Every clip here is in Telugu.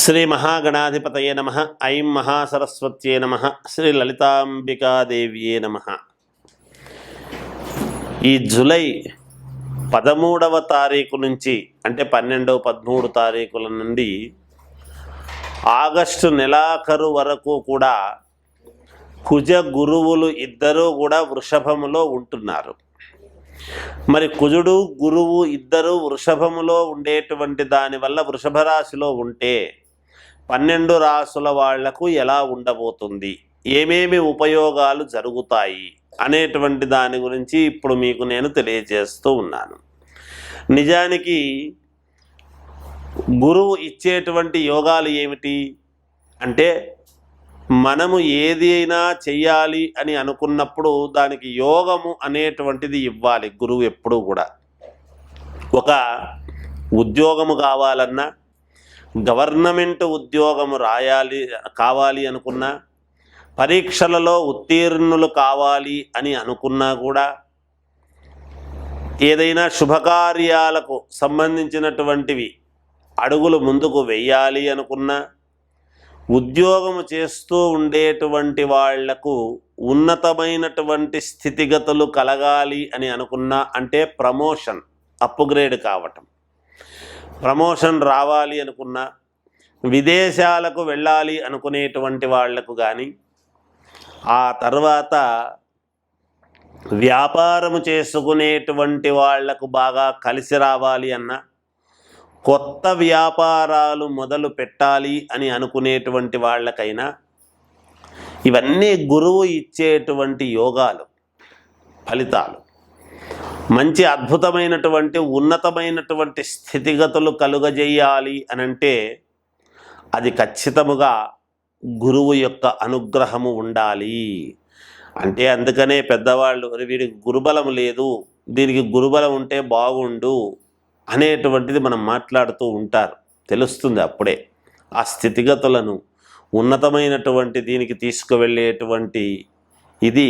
Shri మహాగణాధిపతయే నమ. ఐం మహాసరస్వత్యే నమ. శ్రీ లలితాంబికాదేవ్యే నమ. ఈ జులై పదమూడవ తారీఖు నుంచి అంటే పన్నెండవ పదమూడు తారీఖుల నుండి ఆగస్టు నెలాఖరు వరకు కూడా కుజ గురువులు ఇద్దరూ కూడా వృషభములో ఉంటున్నారు. మరి కుజుడు గురువు ఇద్దరు వృషభములో ఉండేటువంటి దానివల్ల వృషభ రాశిలో ఉంటే పన్నెండు రాసుల వాళ్ళకు ఎలా ఉండబోతుంది? ఏమేమి ఉపయోగాలు జరుగుతాయి? అనేటువంటి దాని గురించి ఇప్పుడు మీకు నేను తెలియజేస్తూ ఉన్నాను. నిజానికి గురువు ఇచ్చేటువంటి యోగాలు ఏమిటి? అంటే మనము ఏది అయినా చెయ్యాలి అని అనుకున్నప్పుడు దానికి యోగము అనేటువంటిది ఇవ్వాలి గురువు ఎప్పుడూ కూడా. ఒక ఉద్యోగము కావాలన్నా గవర్నమెంట్ ఉద్యోగము రాయాలి కావాలి అనుకున్నా పరీక్షలలో ఉత్తీర్ణులు కావాలి అని అనుకున్నా కూడా ఏదైనా శుభకార్యాలకు సంబంధించినటువంటివి అడుగులు ముందుకు వెయ్యాలి అనుకున్నా ఉద్యోగము చేస్తూ ఉండేటువంటి వాళ్ళకు ఉన్నతమైనటువంటి స్థితిగతులు కలగాలి అని అనుకున్నా అంటే ప్రమోషన్ అప్గ్రేడ్ కావటం. ప్రమోషన్ రావాలి అనుకున్న విదేశాలకు వెళ్ళాలి అనుకునేటువంటి వాళ్ళకు కానీ ఆ తర్వాత వ్యాపారము చేసుకునేటువంటి వాళ్ళకు బాగా కలిసి రావాలి అన్న కొత్త వ్యాపారాలు మొదలు పెట్టాలి అని అనుకునేటువంటి వాళ్ళకైనా ఇవన్నీ గురువు ఇచ్చేటువంటి యోగాలు ఫలితాలు. మంచి అద్భుతమైనటువంటి ఉన్నతమైనటువంటి స్థితిగతులు కలుగజేయాలి అనంటే అది ఖచ్చితముగా గురువు యొక్క అనుగ్రహము ఉండాలి. అంటే అందుకనే పెద్దవాళ్ళు వీడికి గురుబలం లేదు దీనికి గురుబలం ఉంటే బాగుండు అనేటువంటిది మనం మాట్లాడుతూ ఉంటారు. తెలుస్తుంది అప్పుడే. ఆ స్థితిగతులను ఉన్నతమైనటువంటి దీనికి తీసుకువెళ్ళేటువంటి ఇది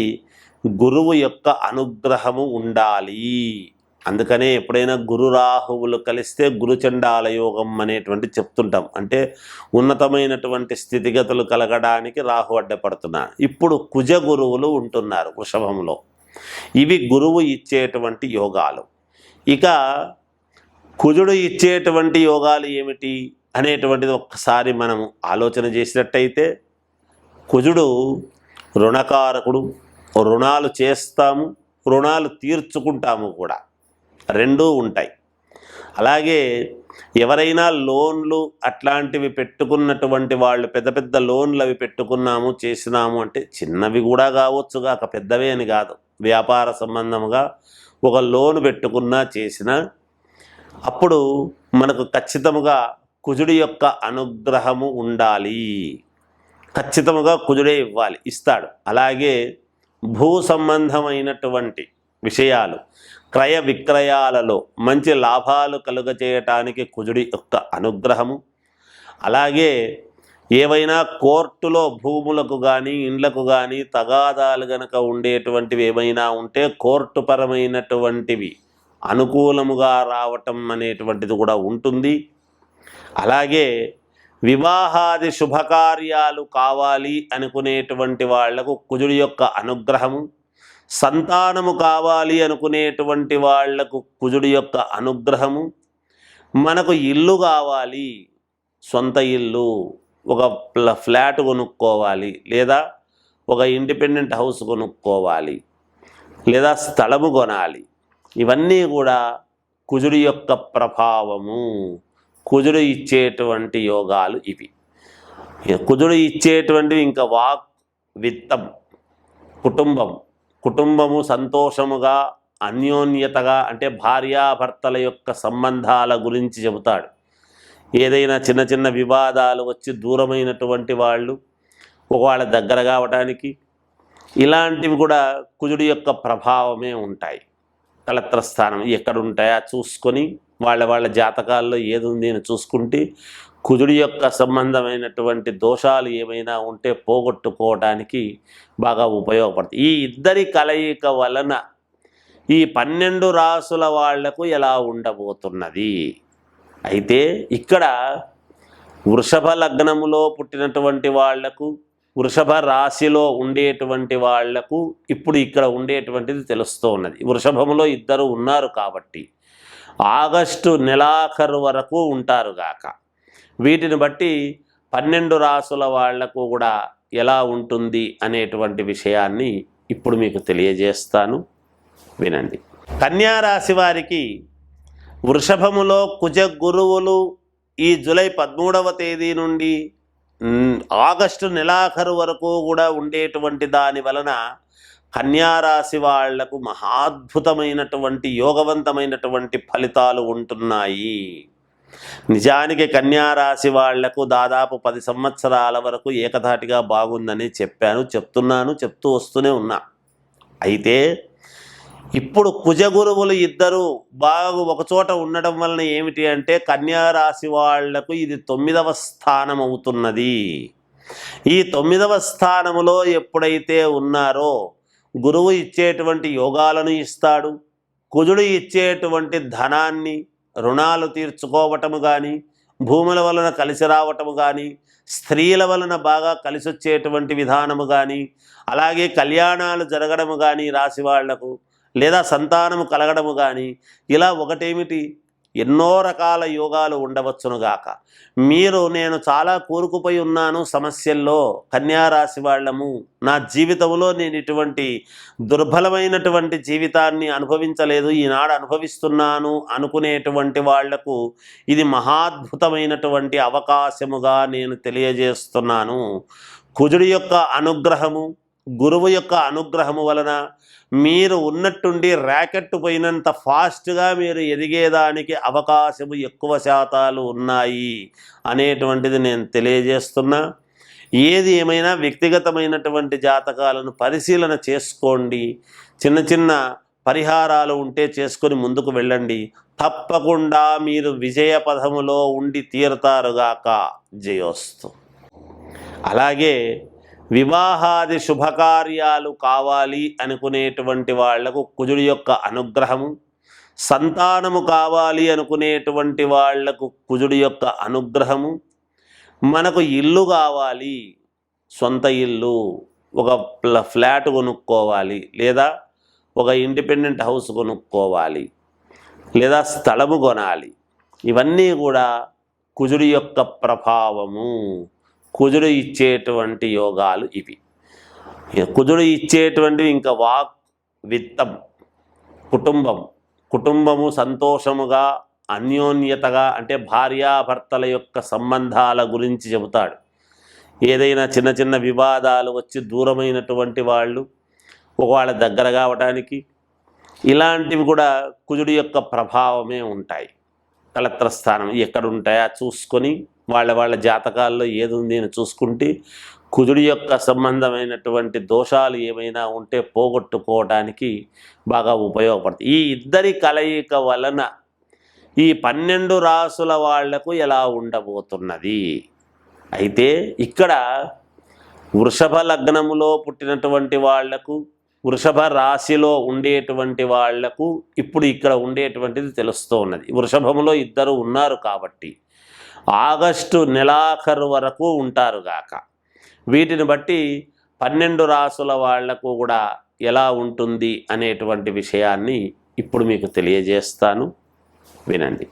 గురువు యొక్క అనుగ్రహము ఉండాలి. అందుకనే ఎప్పుడైనా గురు రాహువులు కలిస్తే గురుచండాల యోగం అనేటువంటి చెప్తుంటాం. అంటే ఉన్నతమైనటువంటి స్థితిగతులు కలగడానికి రాహు అడ్డపడుతున్నారు ఇప్పుడు కుజ గురువులు ఉంటున్నారు వృషభంలో. ఇవి గురువు ఇచ్చేటువంటి యోగాలు. ఇక కుజుడు ఇచ్చేటువంటి యోగాలు ఏమిటి అనేటువంటిది ఒక్కసారి మనము ఆలోచన చేసినట్టయితే కుజుడు రుణకారకుడు రుణాలు చేస్తాము రుణాలు తీర్చుకుంటాము కూడా. రెండూ ఉంటాయి. అలాగే ఎవరైనా లోన్లు అట్లాంటివి పెట్టుకున్నటువంటి వాళ్ళు పెద్ద పెద్ద లోన్లు అవి పెట్టుకున్నాము చేసినాము అంటే చిన్నవి కూడా కావచ్చు కాక పెద్దవే అని కాదు. వ్యాపార సంబంధముగా ఒక లోన్ పెట్టుకున్నా చేసినా అప్పుడు మనకు ఖచ్చితముగా కుజుడి యొక్క అనుగ్రహము ఉండాలి. ఖచ్చితముగా కుజుడే ఇవ్వాలి ఇస్తాడు. అలాగే భూ సంబంధమైనటువంటి విషయాలు క్రయ విక్రయాలలో మంచి లాభాలు కలుగచేయటానికి కుజుడి యొక్క అనుగ్రహము. అలాగే ఏవైనా కోర్టులో భూములకు కానీ ఇండ్లకు కానీ తగాదాలు గనక ఉండేటువంటివి ఏమైనా ఉంటే కోర్టు పరమైనటువంటివి అనుకూలముగా రావటం అనేటువంటిది కూడా ఉంటుంది. అలాగే వివాహాది శుభకార్యాలు కావాలి అనుకునేటువంటి వాళ్ళకు కుజుడి యొక్క అనుగ్రహము సంతానము కావాలి అనుకునేటువంటి వాళ్ళకు కుజుడి యొక్క అనుగ్రహము మనకు ఇల్లు కావాలి సొంత ఇల్లు ఒక ఫ్లాట్ కొనుక్కోవాలి లేదా ఒక ఇండిపెండెంట్ హౌస్ కొనుక్కోవాలి లేదా స్థలము కొనాలి. ఇవన్నీ కూడా కుజుడి యొక్క ప్రభావము. కుజుడు ఇచ్చేటువంటి యోగాలు ఇవి. కుజుడు ఇచ్చేటువంటివి ఇంకా వాక్ విత్తం కుటుంబం. కుటుంబము సంతోషముగా అన్యోన్యతగా అంటే భార్యాభర్తల యొక్క సంబంధాల గురించి చెబుతాడు. ఏదైనా చిన్న చిన్న వివాదాలు వచ్చి దూరమైనటువంటి వాళ్ళు ఒకవేళ దగ్గర కావడానికి ఇలాంటివి కూడా కుజుడి యొక్క ప్రభావమే ఉంటాయి. కలత్ర స్థానం ఎక్కడ ఉంటాయో చూసుకొని వాళ్ళ వాళ్ళ జాతకాల్లో ఏది ఉంది అని చూసుకుంటే కుజుడి యొక్క సంబంధమైనటువంటి దోషాలు ఏమైనా ఉంటే పోగొట్టుకోవడానికి బాగా ఉపయోగపడుతుంది ఈ ఇద్దరి కలయిక వలన ఈ పన్నెండు రాసుల వాళ్ళకు ఎలా ఉండబోతున్నది? అయితే ఇక్కడ వృషభ లగ్నములో పుట్టినటువంటి వాళ్ళకు వృషభ రాశిలో ఉండేటువంటి వాళ్ళకు ఇప్పుడు ఇక్కడ ఉండేటువంటిది తెలుస్తూ ఉన్నది. వృషభములో ఇద్దరు ఉన్నారు కాబట్టి ఆగస్టు నెలాఖరు వరకు ఉంటారుగాక వీటిని బట్టి పన్నెండు రాసుల వాళ్ళకు కూడా ఎలా ఉంటుంది అనేటువంటి విషయాన్ని ఇప్పుడు మీకు తెలియజేస్తాను. వినండి. కన్యా రాశి వారికి వృషభములో కుజ గురువులు ఈ జూలై పదమూడవ తేదీ నుండి ఆగస్టు నెలాఖరు వరకు కూడా ఉండేటువంటి దాని వలన కన్యారాశి వాళ్ళకు మహాద్భుతమైనటువంటి యోగవంతమైనటువంటి ఫలితాలు ఉంటున్నాయి. నిజానికి కన్యారాశి వాళ్ళకు దాదాపు పది సంవత్సరాల వరకు ఏకధాటిగా బాగుందని చెప్పాను చెప్తున్నాను చెప్తూ వస్తూనే ఉన్నా. అయితే ఇప్పుడు కుజగురువులు ఇద్దరు బాగు ఒకచోట ఉండడం వలన ఏమిటి అంటే కన్యారాశి వాళ్ళకు ఇది తొమ్మిదవ స్థానం అవుతున్నది ఈ తొమ్మిదవ స్థానములో ఎప్పుడైతే ఉన్నారో గురువు ఇచ్చేటువంటి యోగాలను ఇస్తాడు. కుజుడు ఇచ్చేటువంటి ధనాన్ని రుణాలు తీర్చుకోవటము కానీ భూముల వలన కలిసి రావటము కానీ స్త్రీల వలన బాగా కలిసి వచ్చేటువంటి విధానము కానీ అలాగే కళ్యాణాలు జరగడము కానీ రాశి వాళ్ళకు లేదా సంతానము కలగడము కానీ ఇలా ఒకటేమిటి? ఎన్నో రకాల యోగాలు ఉండవచ్చునుగాక మీరు నేను చాలా కూరుకుపోయి ఉన్నాను సమస్యల్లో కన్యారాశి వాళ్ళము. నా జీవితంలో నేను ఇటువంటి దుర్బలమైనటువంటి జీవితాన్ని అనుభవించలేదు. ఈనాడు అనుభవిస్తున్నాను అనుకునేటువంటి వాళ్ళకు ఇది మహాద్భుతమైనటువంటి అవకాశముగా నేను తెలియజేస్తున్నాను. కుజుడి యొక్క అనుగ్రహము గురువు యొక్క అనుగ్రహము వలన మీరు ఉన్నట్టుండి ర్యాకెట్ పోయినంత ఫాస్ట్గా మీరు ఎదిగేదానికి అవకాశము ఎక్కువ శాతాలు ఉన్నాయి అనేటువంటిది నేను తెలియజేస్తున్నా. ఏది ఏమైనా వ్యక్తిగతమైనటువంటి జాతకాలను పరిశీలన చేసుకోండి. చిన్న చిన్న పరిహారాలు ఉంటే చేసుకొని ముందుకు వెళ్ళండి. తప్పకుండా మీరు విజయ పదములో ఉండి తీరుతారుగాక జయోస్తు. అలాగే వివాహాది శుభకార్యాలు కావాలి అనుకునేటువంటి వాళ్ళకు కుజుడి యొక్క అనుగ్రహము సంతానము కావాలి అనుకునేటువంటి వాళ్ళకు కుజుడి యొక్క అనుగ్రహము మనకు ఇల్లు కావాలి సొంత ఇల్లు ఒక ప్ల- ఫ్లాట్ కొనుక్కోవాలి లేదా ఒక ఇండిపెండెంట్ హౌస్ కొనుక్కోవాలి లేదా స్థలము కొనాలి. ఇవన్నీ కూడా కుజుడి యొక్క ప్రభావము. కుజుడు ఇచ్చేటువంటి యోగాలు ఇవి. కుజుడు ఇచ్చేటువంటివి ఇంకా వాక్ విత్తం కుటుంబం. కుటుంబము సంతోషముగా అన్యోన్యతగా అంటే భార్యాభర్తల యొక్క సంబంధాల గురించి చెబుతాడు. ఏదైనా చిన్న చిన్న వివాదాలు వచ్చి దూరమైనటువంటి వాళ్ళు ఒకవేళ దగ్గర కావడానికి ఇలాంటివి కూడా కుజుడి యొక్క ప్రభావమే ఉంటాయి. కలత్ర స్థానం ఎక్కడ ఉంటాయో చూసుకొని వాళ్ళ వాళ్ళ జాతకాల్లో ఏది ఉంది అని చూసుకుంటే కుజుడి యొక్క సంబంధమైనటువంటి దోషాలు ఏమైనా ఉంటే పోగొట్టుకోవడానికి బాగా ఉపయోగపడుతుంది. ఈ ఇద్దరి కలయిక వలన ఈ పన్నెండు రాసుల వాళ్ళకు ఎలా ఉండబోతున్నది? అయితే ఇక్కడ వృషభ లగ్నములో పుట్టినటువంటి వాళ్ళకు వృషభ రాశిలో ఉండేటువంటి వాళ్ళకు ఇప్పుడు ఇక్కడ ఉండేటువంటిది తెలుస్తూ ఉన్నది. వృషభములో ఇద్దరు ఉన్నారు కాబట్టి ఆగస్టు నెలాఖరు వరకు ఉంటారుగాక వీటిని బట్టి పన్నెండు రాసుల వాళ్ళకు కూడా ఎలా ఉంటుంది అనేటువంటి విషయాన్ని ఇప్పుడు మీకు తెలియజేస్తాను. వినండి.